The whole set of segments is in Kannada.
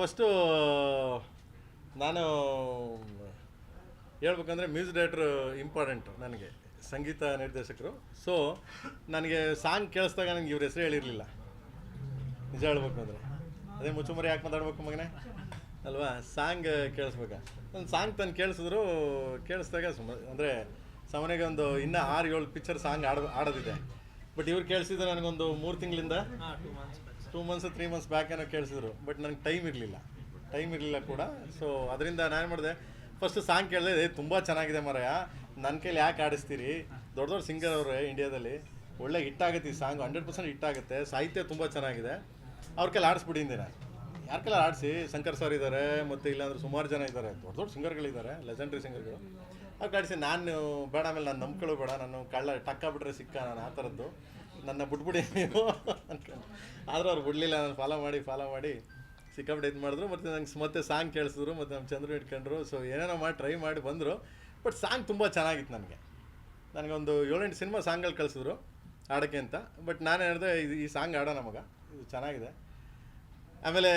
ಫಸ್ಟು ನಾನು, ಹೇಳ್ಬೇಕಂದ್ರೆ ಮ್ಯೂಸಿಕ್ ಡೈರೆಕ್ಟ್ರು ಇಂಪಾರ್ಟೆಂಟು ನನಗೆ, ಸಂಗೀತ ನಿರ್ದೇಶಕರು. ಸೊ ನನಗೆ ಸಾಂಗ್ ಕೇಳಿಸ್ದಾಗ ನನಗೆ ಇವ್ರ ಹೆಸರು ಹೇಳಿರಲಿಲ್ಲ. ನಿಜ ಹೇಳ್ಬೇಕು ಅಂದರೆ. ಅದೇ ಮುಚ್ಚುಮರಿ ಯಾಕೆ ಮಾತಾಡ್ಬೇಕು ಮಗನೇ? ಅಲ್ವಾ? ಸಾಂಗ್ ಕೇಳಿಸ್ಬೇಕ? ಒಂದು ಸಾಂಗ್ ತಂದು ಕೇಳಿಸಿದ್ರು, ಕೇಳಿಸ್ದಾಗ ಸುಮ್ಮ ಅಂದರೆ ಸಾಮಾನ್ಯವಾಗಿ ಒಂದು ಇನ್ನೂ ಆರು ಏಳು ಪಿಕ್ಚರ್ ಸಾಂಗ್ ಆಡ, ಆಡೋದಿದೆ. ಬಟ್ ಇವ್ರು ಕೇಳಿಸಿದ್ರೆ ನನಗೊಂದು ಮೂರು ತಿಂಗಳಿಂದ. Two months three months back ಏನೋ ಕೇಳಿಸಿದ್ರು ಬಟ್ ನನಗೆ ಟೈಮ್ ಇರಲಿಲ್ಲ. ಟೈಮ್ ಇರಲಿಲ್ಲ ಕೂಡ. ಸೊ ಅದರಿಂದ ನಾನು ಮಾಡಿದೆ ಫಸ್ಟ್ ಸಾಂಗ್ ಕೇಳಿದೆ ತುಂಬ ಚೆನ್ನಾಗಿದೆ ಮರಯ. ನನ್ನ ಕೈಲಿ ಯಾಕೆ ಆಡಿಸ್ತೀರಿ? ದೊಡ್ಡ ದೊಡ್ಡ ಸಿಂಗರ್ ಅವರೇ ಇಂಡಿಯಾದಲ್ಲಿ ಒಳ್ಳೆ ಹಿಟ್ ಆಗುತ್ತೆ ಈ ಸಾಂಗ್ ಹಂಡ್ರೆಡ್ ಪರ್ಸೆಂಟ್ ಹಿಟ್ ಆಗುತ್ತೆ. ಸಾಹಿತ್ಯ ತುಂಬ ಚೆನ್ನಾಗಿದೆ. ಅವ್ರ ಕೈಲಿ ಆಡಿಸ್ಬಿಟ್ಟಿದ್ದೀನಿ ನಾನು ಯಾರ ಕೈಲಿ ಆಡಿಸಿ? ಶಂಕರ್ ಸರ್ ಇದ್ದಾರೆ ಮತ್ತು ಇಲ್ಲಾಂದ್ರೆ ಸುಮಾರು ಜನ ಇದ್ದಾರೆ ದೊಡ್ಡ ದೊಡ್ಡ ಸಿಂಗರ್ಗಳಿದ್ದಾರೆ ಲೆಜೆಂಡ್ರಿ ಸಿಂಗರ್ಗಳು ಅವ್ರು ಆಡಿಸಿ, ನಾನು ಬೇಡ, ಆಮೇಲೆ ನಾನು ನಂಬ್ಕೊಳ್ಳೋ ಬೇಡ, ನಾನು ಕಳ್ಳ ಟಕ್ಕ ಬಿಟ್ರೆ ಸಿಕ್ಕ ನಾನು ಆ ಥರದ್ದು. ನನ್ನ ಬಿಟ್ಬಿಡಿ ನೀವು ಆದರೂ ಅವ್ರು ಬಿಡಲಿಲ್ಲ, ನಾನು ಫಾಲೋ ಮಾಡಿ ಫಾಲೋ ಮಾಡಿ ಸಿಕ್ಕಾಪಟ್ಟೆ ಇದು ಮಾಡಿದ್ರು. ಮತ್ತು ನಂಗೆ ಮತ್ತೆ ಸಾಂಗ್ ಕೇಳಿಸಿದ್ರು, ಮತ್ತು ನಮ್ಮ ಚಂದ್ರು ಇಟ್ಕೊಂಡ್ರು. ಸೊ ಏನೇನೋ ಮಾಡಿ ಟ್ರೈ ಮಾಡಿ ಬಂದರು. ಬಟ್ ಸಾಂಗ್ ತುಂಬ ಚೆನ್ನಾಗಿತ್ತು ನನಗೆ. ನನಗೊಂದು ಏಳೆಂಟು ಸಿನಿಮಾ ಸಾಂಗ್ಗಳು ಕಳಿಸಿದ್ರು ಆಡೋಕ್ಕೆ ಅಂತ. ಬಟ್ ನಾನು ಹೇಳಿದೆ ಇದು ಈ ಸಾಂಗ್ ಆಡೋ ನಮಗೆ. ಇದು ಚೆನ್ನಾಗಿದೆ. ಆಮೇಲೆ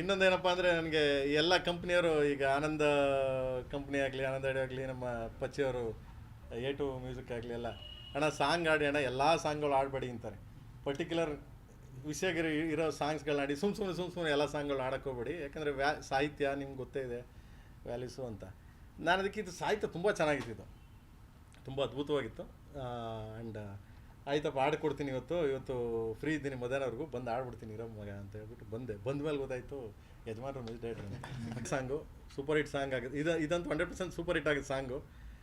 ಇನ್ನೊಂದೇನಪ್ಪ ಅಂದರೆ ನನಗೆ ಎಲ್ಲ ಕಂಪ್ನಿಯವರು, ಈಗ ಆನಂದ ಕಂಪ್ನಿ ಆಗಲಿ, ಆನಂದ ಅಡಿ ಆಗಲಿ, ನಮ್ಮ ಪಚ್ಚಿಯವರು ಎ ಟು ಮ್ಯೂಸಿಕ್ ಆಗಲಿ ಎಲ್ಲ ಅಣ್ಣ ಸಾಂಗ್ ಆಡಿ ಅಣ್ಣ, ಎಲ್ಲ ಸಾಂಗ್ಗಳು ಆಡಬೇಡಿ ಅಂತಾರೆ. ಪರ್ಟಿಕ್ಯುಲರ್ ವಿಷಯಗಿರಿ ಇರೋ ಸಾಂಗ್ಸ್ಗಳನ್ನ ಆಡಿ ಸುಮ್ಮ ಸುಮ್ಮನೆ ಸುಮ್ಮ ಸುಮ್ಮನೆ ಎಲ್ಲ ಸಾಂಗ್ಗಳು ಆಡೋಕ್ಕೋಗ್ಬೇಡಿ ಯಾಕಂದರೆ ವ್ಯಾ, ಸಾಹಿತ್ಯ ನಿಮ್ಗೆ ಗೊತ್ತೇ ಇದೆ ವ್ಯಾಲ್ಯೂಸು ಅಂತ. ನಾನು ಅದಕ್ಕೆ ಇದು ಸಾಹಿತ್ಯ ತುಂಬ ಚೆನ್ನಾಗಿತ್ತು ತುಂಬ ಅದ್ಭುತವಾಗಿತ್ತು. ಆ್ಯಂಡ್ ಆಯ್ತಪ್ಪ ಆಡ್ಕೊಡ್ತೀನಿ ಇವತ್ತು. ಇವತ್ತು ಫ್ರೀ ಇದ್ದೀನಿ ಮಧ್ಯಾಹ್ನವರೆಗೂ ಬಂದು ಆಡ್ಬಿಡ್ತೀನಿ ಇರೋ ಮಗ ಅಂತ ಹೇಳ್ಬಿಟ್ಟು ಬಂದೆ. ಬಂದ ಮೇಲೆ ಗೊತ್ತಾಯಿತು, ಯಜಮಾನ್ರು director song super hit song ಆಗಿದೆ. ಇದು, ಇದಂತೂ ಹಂಡ್ರೆಡ್ ಪರ್ಸೆಂಟ್ ಸೂಪರ್ ಹಿಟ್ ಆಗಿದೆ ಸಾಂಗು.